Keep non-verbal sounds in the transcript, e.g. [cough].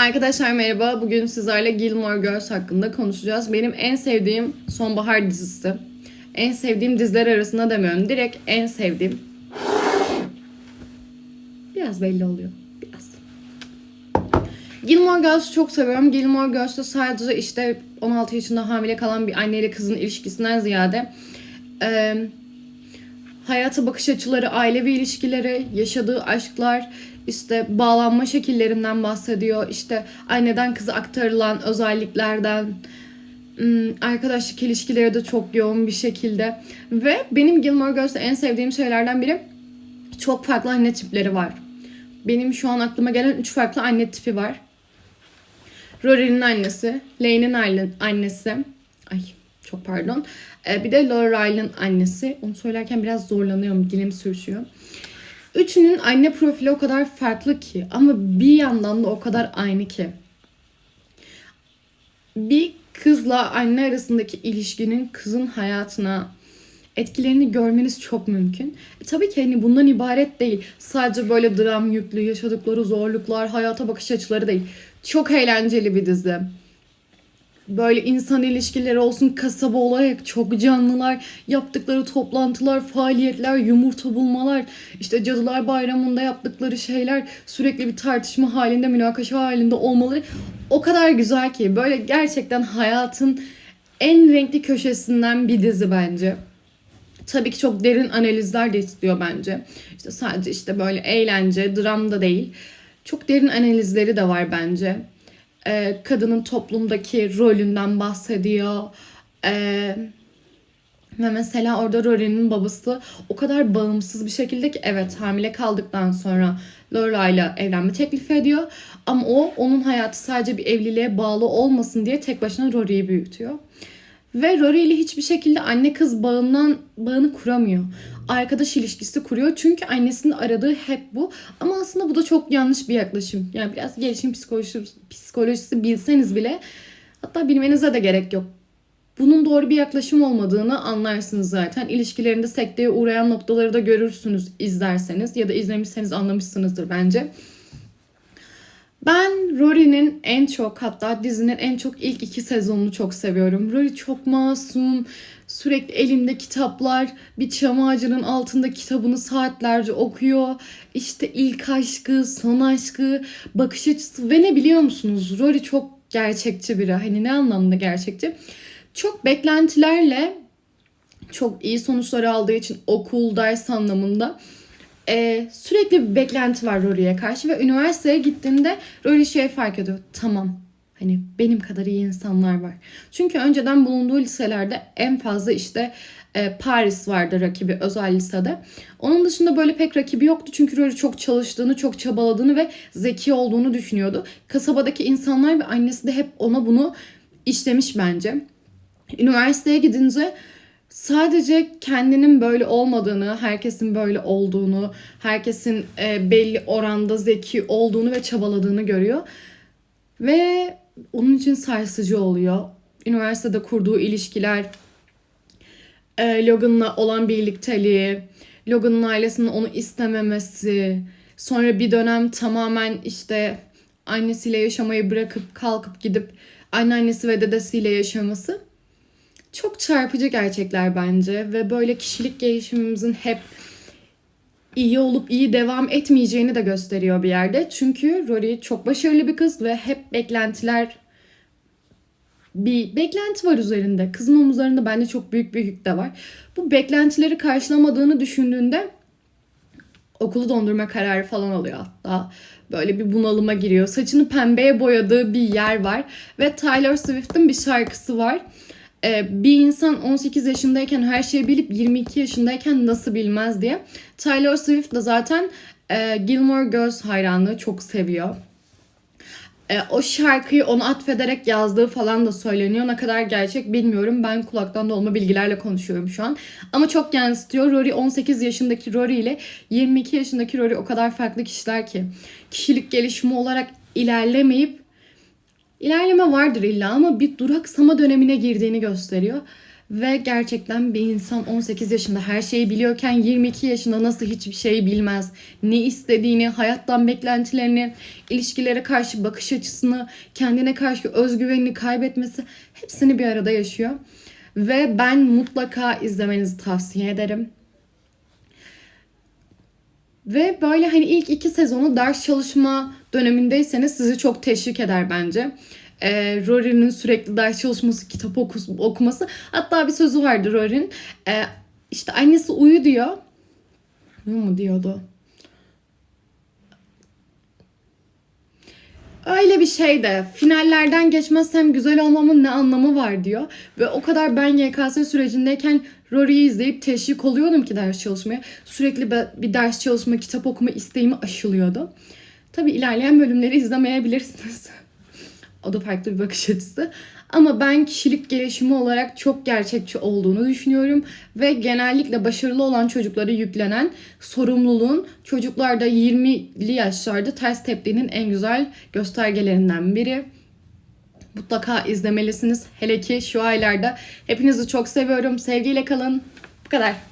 Arkadaşlar merhaba. Bugün sizlerle Gilmore Girls hakkında konuşacağız. Benim en sevdiğim sonbahar dizisi. En sevdiğim diziler arasında demiyorum. Direkt en sevdiğim. Biraz belli oluyor. Biraz. Gilmore Girls'ı çok seviyorum. Gilmore Girls'ta sadece işte 16 yaşında hamile kalan bir anneyle kızın ilişkisinden ziyade eee hayata bakış açıları, ailevi ilişkileri, yaşadığı aşklar, işte bağlanma şekillerinden bahsediyor. İşte anneden kıza aktarılan özelliklerden, ım, arkadaşlık ilişkileri de çok yoğun bir şekilde. Ve benim Gilmore Girls'te en sevdiğim şeylerden biri çok farklı anne tipleri var. Benim şu an aklıma gelen üç farklı anne tipi var. Rory'nin annesi, Lane'in annesi, ay çok pardon. Ee, bir de Lorelai'nin annesi. Onu söylerken biraz zorlanıyorum, dilim sürçüyor. Üçünün anne profili o kadar farklı ki ama bir yandan da o kadar aynı ki. Bir kızla anne arasındaki ilişkinin kızın hayatına etkilerini görmeniz çok mümkün. E, tabii ki hani bundan ibaret değil. Sadece böyle dram yüklü, yaşadıkları zorluklar, hayata bakış açıları değil. Çok eğlenceli bir dizi böyle insan ilişkileri olsun kasaba olarak çok canlılar yaptıkları toplantılar faaliyetler yumurta bulmalar işte cadılar bayramında yaptıkları şeyler sürekli bir tartışma halinde münakaşa halinde olmaları o kadar güzel ki böyle gerçekten hayatın en renkli köşesinden bir dizi bence. Tabii ki çok derin analizler de istiyor bence. İşte sadece işte böyle eğlence, dram da değil. Çok derin analizleri de var bence e, kadının toplumdaki rolünden bahsediyor. E, ve mesela orada Rory'nin babası o kadar bağımsız bir şekilde ki evet hamile kaldıktan sonra ile evlenme teklifi ediyor. Ama o onun hayatı sadece bir evliliğe bağlı olmasın diye tek başına Rory'yi büyütüyor. Ve Rory ile hiçbir şekilde anne kız bağından bağını kuramıyor. Arkadaş ilişkisi kuruyor. Çünkü annesinin aradığı hep bu. Ama aslında bu da çok yanlış bir yaklaşım. Yani biraz gelişim psikolojisi, psikolojisi bilseniz bile hatta bilmenize de gerek yok. Bunun doğru bir yaklaşım olmadığını anlarsınız zaten. İlişkilerinde sekteye uğrayan noktaları da görürsünüz izlerseniz ya da izlemişseniz anlamışsınızdır bence. Ben Rory'nin en çok hatta dizinin en çok ilk iki sezonunu çok seviyorum. Rory çok masum, sürekli elinde kitaplar, bir çam ağacının altında kitabını saatlerce okuyor. İşte ilk aşkı, son aşkı, bakış açısı ve ne biliyor musunuz? Rory çok gerçekçi biri. Hani ne anlamda gerçekçi? Çok beklentilerle çok iyi sonuçlar aldığı için okul, ders anlamında e, sürekli bir beklenti var Rory'e karşı ve üniversiteye gittiğinde Rory şey fark ediyor. Tamam hani benim kadar iyi insanlar var. Çünkü önceden bulunduğu liselerde en fazla işte e, Paris vardı rakibi özel lisede. Onun dışında böyle pek rakibi yoktu çünkü Rory çok çalıştığını, çok çabaladığını ve zeki olduğunu düşünüyordu. Kasabadaki insanlar ve annesi de hep ona bunu işlemiş bence. Üniversiteye gidince sadece kendinin böyle olmadığını, herkesin böyle olduğunu, herkesin e, belli oranda zeki olduğunu ve çabaladığını görüyor. Ve onun için sarsıcı oluyor. Üniversitede kurduğu ilişkiler, e, Logan'la olan birlikteliği, Logan'ın ailesinin onu istememesi, sonra bir dönem tamamen işte annesiyle yaşamayı bırakıp kalkıp gidip anneannesi ve dedesiyle yaşaması çok çarpıcı gerçekler bence ve böyle kişilik gelişimimizin hep iyi olup iyi devam etmeyeceğini de gösteriyor bir yerde. Çünkü Rory çok başarılı bir kız ve hep beklentiler bir beklenti var üzerinde. Kızın omuzlarında bence çok büyük bir yük de var. Bu beklentileri karşılamadığını düşündüğünde okulu dondurma kararı falan alıyor hatta. Böyle bir bunalıma giriyor. Saçını pembeye boyadığı bir yer var. Ve Taylor Swift'in bir şarkısı var bir insan 18 yaşındayken her şeyi bilip 22 yaşındayken nasıl bilmez diye. Taylor Swift de zaten e, Gilmore Girls hayranlığı çok seviyor. E, o şarkıyı ona atfederek yazdığı falan da söyleniyor. Ne kadar gerçek bilmiyorum. Ben kulaktan dolma bilgilerle konuşuyorum şu an. Ama çok yansıtıyor. Rory 18 yaşındaki Rory ile 22 yaşındaki Rory o kadar farklı kişiler ki. Kişilik gelişimi olarak ilerlemeyip İlerleme vardır illa ama bir duraksama dönemine girdiğini gösteriyor. Ve gerçekten bir insan 18 yaşında her şeyi biliyorken 22 yaşında nasıl hiçbir şey bilmez. Ne istediğini, hayattan beklentilerini, ilişkilere karşı bakış açısını, kendine karşı özgüvenini kaybetmesi hepsini bir arada yaşıyor. Ve ben mutlaka izlemenizi tavsiye ederim. Ve böyle hani ilk iki sezonu ders çalışma dönemindeyseniz sizi çok teşvik eder bence. Ee, Rory'nin sürekli ders çalışması, kitap okus- okuması. Hatta bir sözü vardı Rory'nin. Ee, işte annesi uyu diyor. Uyu mu diyordu? Öyle bir şey de finallerden geçmezsem güzel olmamın ne anlamı var diyor. Ve o kadar ben YKS sürecindeyken Rory'yi izleyip teşvik oluyordum ki ders çalışmaya. Sürekli bir ders çalışma, kitap okuma isteğimi aşılıyordu. Tabi ilerleyen bölümleri izlemeyebilirsiniz. [laughs] o da farklı bir bakış açısı. Ama ben kişilik gelişimi olarak çok gerçekçi olduğunu düşünüyorum. Ve genellikle başarılı olan çocuklara yüklenen sorumluluğun çocuklarda 20'li yaşlarda ters teptiğinin en güzel göstergelerinden biri. Mutlaka izlemelisiniz. Hele ki şu aylarda. Hepinizi çok seviyorum. Sevgiyle kalın. Bu kadar.